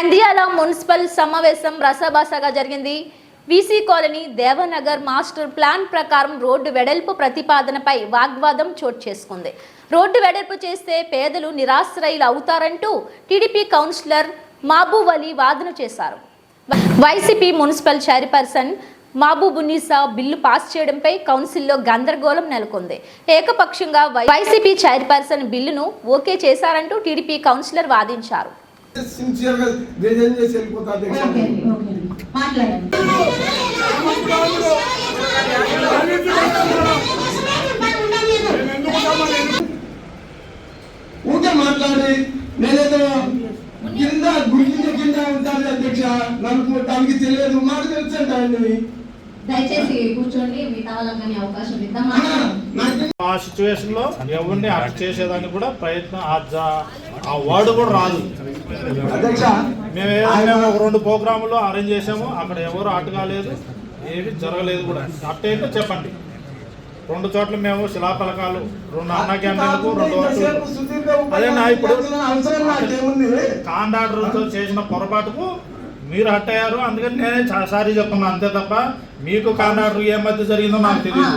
Nandyal municipal సమావేశం రసభాసగా జరిగింది. VC colony Devanagar master plan ప్రకారం రోడ్డు వెడల్పు ప్రతిపాదనపై వాగ్వాదం చోటు చేసుకుంది. రోడ్డు వెడల్పు చేస్తే పేదలు నిరాశ్రయులు అవుతారంటూ టీడీపీ కౌన్సిలర్ మహబూబ్ అలీ వాదన చేశారు. YCP municipal chairperson Mahabubunnisa bill pass చేయడంపై కౌన్సిల్లో గందరగోళం నెలకొంది. ఏకపక్షంగా వై- వైసీపీ చైర్పర్సన్ బిల్లును ఓకే చేశారంటూ టీడీపీ కౌన్సిలర్ వాదించారు. సిన్సియర్గా డిజైన్ చేసి వెళ్ళిపోతా ఊకే మాట్లాడి నేనేదో కింద గుంజిన కింద ఉంటాను అధ్యక్ష. నాకు దానికి తెలియదు. మాకు తెలుసు అంటే ఆయనని దయచేసి కూర్చోండి మిగతా వాళ్ళకి కానీ అవకాశం ఇద్దాం. అన్నా, నాకు ఆ సిచ్యువేషన్లో ఎవరిని అరెస్ట్ చేసేదానికి కూడా ప్రయత్నం ఆ వర్డ్ కూడా రాదు. మేము ఏదో మేము ఒక రెండు ప్రోగ్రాములు అరేంజ్ చేసాము అక్కడ ఎవరు అటు కాలేదు ఏమి జరగలేదు కూడా. అట్టేంటో చెప్పండి. రెండు చోట్ల మేము శిలాఫలకాలు రెండు అన్న క్యాంటీన్లకు రెండు వరకు సుదీర్ఘ అదేనా ఇప్పుడు? కాంట్రాక్టర్తో చేసిన పొరపాటుకు మీరు హట్ అయ్యారు అందుకని నేనే సారీ చెప్తున్నాను అంతే తప్ప మీకు కాంట్రాక్టర్ ఏ మధ్య జరిగిందో నాకు తెలియదు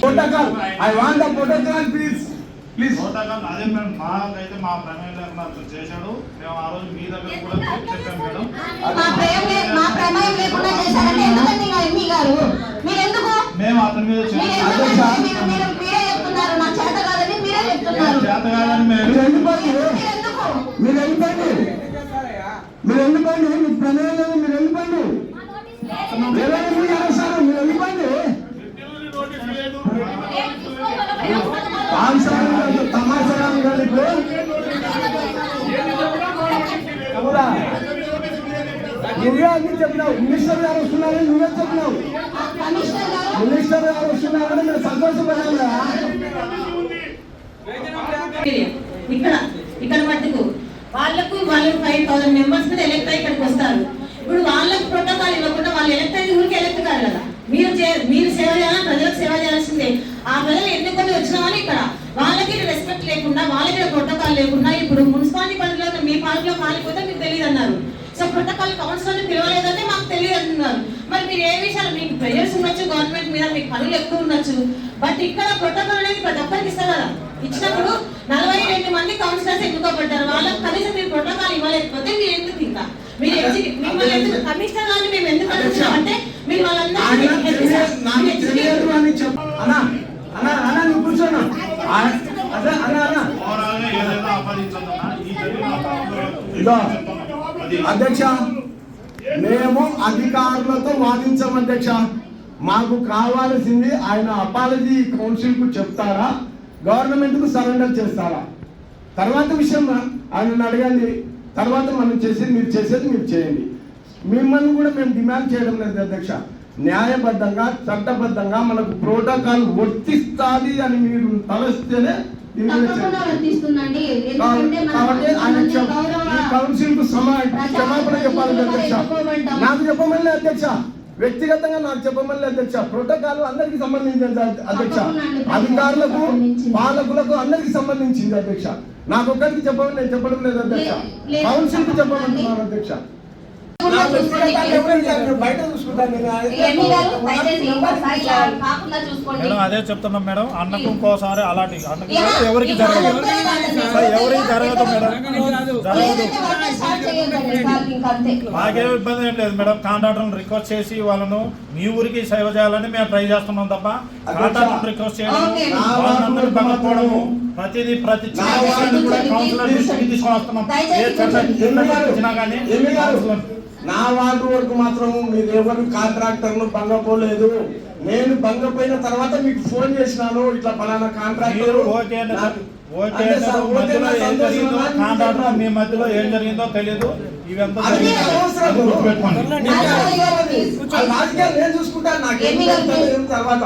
protocol I want the protocol please please protocol అదే మేడం మాకైతే మా ప్రమేయం లేకుండా చేశాడు మేము ఆ రోజు మీ దగ్గర కూడా చెప్పాం మేడం మా మా ప్రమేయం లేకుండా చేశారంటే ఎందుకండి ఇంకా ఎంపీ మేము అతని మీద మీరు చేసాం ఎందుకండి మీరు మీరు మీరే చెప్తున్నారు నా చేత కాదని మీరే చెప్తున్నారు చేత కాదని మేము మీరు వెళ్ళిపోండి మీరెందుకు మీరు వెళ్ళిపోండి మీరు వెళ్ళిపోండి మీకు ప్రమేయం లేదు మీరు వెళ్ళిపోండి వేరే ఎందుకు చేస్తారు మీరు వెళ్ళిపోండి ఆన్సర్ తమాషా కాదు ఇప్పుడు అవునా? నువ్వే అన్ని చెప్పినావు మినిస్టర్ గారు వస్తున్నారని నువ్వే చెప్పినావు కమిషనర్ గారు మినిస్టర్ గారు వస్తున్నారని మేము సంతోషపడ్డాం కదా ఇక్కడ ఇక్కడ మట్టుకు. వాళ్ళకు వాళ్ళు ఫైవ్ థౌసండ్ మెంబర్స్ మీద ఎలక్ట్ అయ్యి ఇక్కడికి వస్తారు. ఇప్పుడు వాళ్ళకు ప్రోటోకాల్ ఇవ్వకుండా వాళ్ళు ఎలక్ట్ అయ్యి ఊరికి ఎలక్ట్ కాదు కదా. మీరు చే- మీరు సేవ చేయాలని ప్రజలకు సేవ చేయాల్సిందే. ఆ ప్రజలు ఎన్నుకొని వచ్చినామని ఇక్కడ. వాళ్ళకి రెస్పెక్ట్ లేకుండా వాళ్ళకి ప్రోటోకాల్ లేకుండా ఇప్పుడు మున్సిపాలిటీ పరిధిలో మీ పార్టీలో కాలిపోతే మీకు తెలియదు అన్నారు. సో ప్రోటోకాల్ కౌన్సిల్ పిలవలేదంటే మాకు తెలియదు అంటున్నారు మరి మీరు ఏ విషయాలు మీకు ప్రెజర్స్ ఉండొచ్చు గవర్నమెంట్ మీద మీకు పనులు ఎక్కువ ఉండొచ్చు. బట్ ఇక్కడ ప్రోటోకాల్ అనేది ప్రతి ఒక్కరికి ఇస్తారు? కదా ఇచ్చినప్పుడు నలభై రెండు మంది కౌన్సిలర్స్ ఎన్నుకోబడ్డారు. వాళ్ళకి కనీసం మీరు ప్రోటోకాల్ ఇవ్వలేకపోతే మీరు ఎందుకు ఇంకా? మీరు మిమ్మల్ని ఎందుకు కమిషనర్ గారిని మేము ఎందుకు అడుగుతున్నాం అంటే మీరు అది అధ్యక్ష మేము అధికారులతో వాదించాం అధ్యక్ష. మాకు కావాల్సింది ఆయన అపాలజీ కౌన్సిల్కు చెప్తారా? గవర్నమెంట్కు సరెండర్ చేస్తారా తర్వాత విషయం ఆయన అడగండి తర్వాత మనం చేసేది మీరు చేసేది మీరు చేయండి. మిమ్మల్ని కూడా మేము డిమాండ్ చేయడం లేదు అధ్యక్ష. న్యాయబద్ధంగా చట్టబద్ధంగా మనకు ప్రోటోకాల్ వర్తిస్తాది అని మీరు తలస్తేనే కౌన్సిల్కు క్షమాపణ చెప్పాలి అధ్యక్ష. నాకు చెప్పమని అధ్యక్ష. వ్యక్తిగతంగా నాకు చెప్పమని అధ్యక్ష ప్రోటోకాల్ అందరికి సంబంధించింది అధ్యక్ష. అధికారులకు. పాలకులకు అందరికి సంబంధించింది అధ్యక్ష నాకు ఒక్కరికి చెప్పమని నేను చెప్పడం లేదు అధ్యక్ష. కౌన్సిల్కు చెప్పమంటున్నాను అధ్యక్ష మేడం అదే చెప్తున్నాం మేడం. అన్నకు ఇంకోసారి అలాంటి అన్నకు ఎవరికి జరగదు ఎవరికి జరగదు. మేడం జరగదు ఏదైతే వర్క్ స్టార్ట్ చేయండి సార్ ఇంకా అంతే మాకేం ఇబ్బంది ఏం లేదు మేడం. కాంట్రాక్టర్ని రిక్వెస్ట్ చేసి వాళ్ళను మీ ఊరికి సేవ చేయాలని మేము ట్రై చేస్తున్నాం తప్ప కాంట్రాక్టర్ రిక్వెస్ట్ చేయడం. వాళ్ళందరూ ప్రతిదీ ప్రతి చిన్న విషయాన్ని కూడా కౌన్సిలర్ దృష్టికి తీసుకొని వస్తున్నాం. ఏ చట్ట కానీ నా వార్డు వరకు మాత్రం మీరు ఎవరు కాంట్రాక్టర్ను భంగపోలేదు నేను భంగపోయిన తర్వాత మీకు ఫోన్ చేసినాను ఇట్లా పలానా కాంట్రాక్టర్ మీ మధ్యలో ఏం జరిగిందో తెలియదు నేను చూసుకుంటాను నాకు తర్వాత